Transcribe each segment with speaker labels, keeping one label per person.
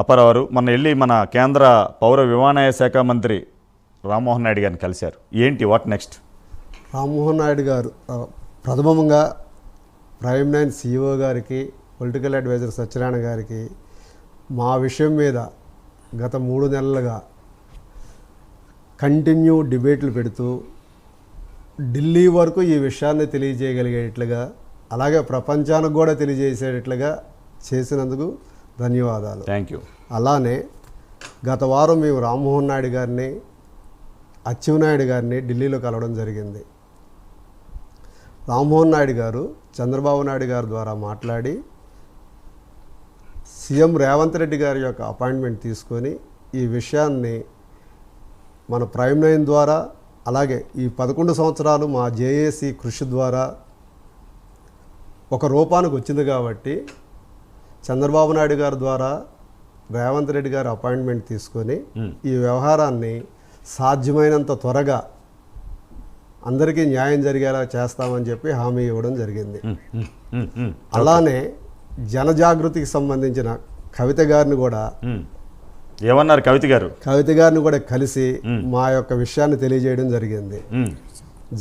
Speaker 1: అపరవారు. మొన్న వెళ్ళి మన కేంద్ర పౌర విమానయాన శాఖ మంత్రి రామ్మోహన్ నాయుడు గారిని కలిశారు. ఏంటి? వాట్ నెక్స్ట్
Speaker 2: రామ్మోహన్ నాయుడు గారు ప్రథమంగా ప్రైమ్ నైన్ సిఇఓ గారికి పొలిటికల్ అడ్వైజర్ సత్యనారాయణ గారికి మా విషయం మీద గత మూడు నెలలుగా కంటిన్యూ డిబేట్లు పెడుతూ ఢిల్లీ వరకు ఈ విషయాన్ని తెలియజేయగలిగేట్లుగా అలాగే ప్రపంచానికి కూడా తెలియజేసేటట్లుగా చేసినందుకు ధన్యవాదాలు.
Speaker 1: థ్యాంక్ యూ
Speaker 2: అలానే గత వారం మేము రామ్మోహన్ నాయుడు గారిని అచ్చెన్నాయుడు గారిని ఢిల్లీలో కలవడం జరిగింది. రామ్మోహన్ నాయుడు గారు చంద్రబాబు నాయుడు గారి ద్వారా మాట్లాడి సీఎం రేవంత్ రెడ్డి గారి యొక్క అపాయింట్మెంట్ తీసుకొని ఈ విషయాన్ని మన ప్రైమ్ నైన్ ద్వారా అలాగే ఈ పదకొండు సంవత్సరాలు మా జేఏసీ కృషి ద్వారా ఒక రూపానికి వచ్చింది కాబట్టి చంద్రబాబు నాయుడు గారి ద్వారా రేవంత్ రెడ్డి గారు అపాయింట్మెంట్ తీసుకొని ఈ వ్యవహారాన్ని సాధ్యమైనంత త్వరగా అందరికీ న్యాయం జరిగేలా చేస్తామని చెప్పి హామీ ఇవ్వడం జరిగింది. అలానే జనజాగృతికి సంబంధించిన కవిత గారిని కూడా.
Speaker 1: ఏమన్నారు కవిత గారు?
Speaker 2: కవిత గారిని కూడా కలిసి మా యొక్క విషయాన్ని తెలియజేయడం జరిగింది.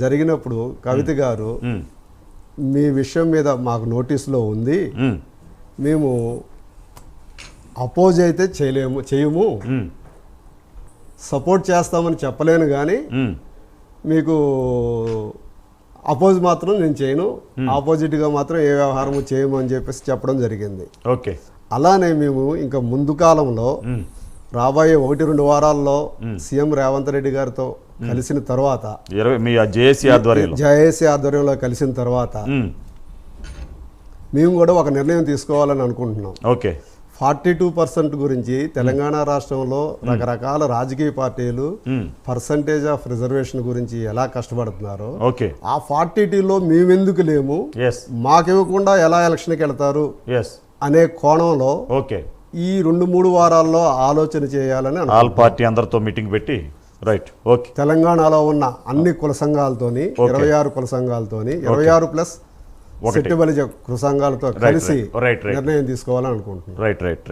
Speaker 2: జరిగినప్పుడు కవిత గారు మీ విషయం మీద మాకు నోటీసులో ఉంది. మేము అపోజ్ అయితే చేయలేము చేయము. సపోర్ట్ చేస్తామని చెప్పలేను కానీ. మీకు అపోజ్ మాత్రం నేను చేయను. ఆపోజిట్గా మాత్రం ఏ వ్యవహారము చేయము అని చెప్పేసి చెప్పడం జరిగింది.
Speaker 1: ఓకే.
Speaker 2: అలానే మేము ఇంకా ముందు కాలంలో రాబోయే ఒకటి రెండు వారాల్లో సీఎం రేవంత్ రెడ్డి గారితో కలిసిన తర్వాత
Speaker 1: జేఏసీ ఆధ్వర్యంలో.
Speaker 2: కలిసిన తర్వాత మేము కూడా ఒక నిర్ణయం తీసుకోవాలని అనుకుంటున్నాం.
Speaker 1: ఓకే.
Speaker 2: ఫార్టీ టూ పర్సెంట్ గురించి తెలంగాణ రాష్ట్రంలో రకరకాల రాజకీయ పార్టీలు పర్సంటేజ్ ఆఫ్ రిజర్వేషన్ గురించి ఎలా కష్టపడుతున్నారో
Speaker 1: ఓకే.
Speaker 2: ఆ ఫార్టీ టీలో మేమెందుకు లేము? మాకివ్వకుండా ఎలా ఎలక్షన్కి వెళ్తారు? అనే కోణంలో
Speaker 1: ఓకే.
Speaker 2: ఈ రెండు మూడు వారాల్లో ఆలోచన చేయాలని.
Speaker 1: ఆల్ పార్టీ అందరితో మీటింగ్ పెట్టి రైట్ ఓకే.
Speaker 2: తెలంగాణలో ఉన్న అన్ని కుల సంఘాలతోని ఇరవై ఆరు కుల సంఘాలతోని ఇరవై ఆరు ప్లస్ సంఘాలతో
Speaker 1: Right,
Speaker 2: కలిసి. నిర్ణయం తీసుకోవాలని అనుకుంటున్నాం
Speaker 1: రైట్ రైట్ రైట్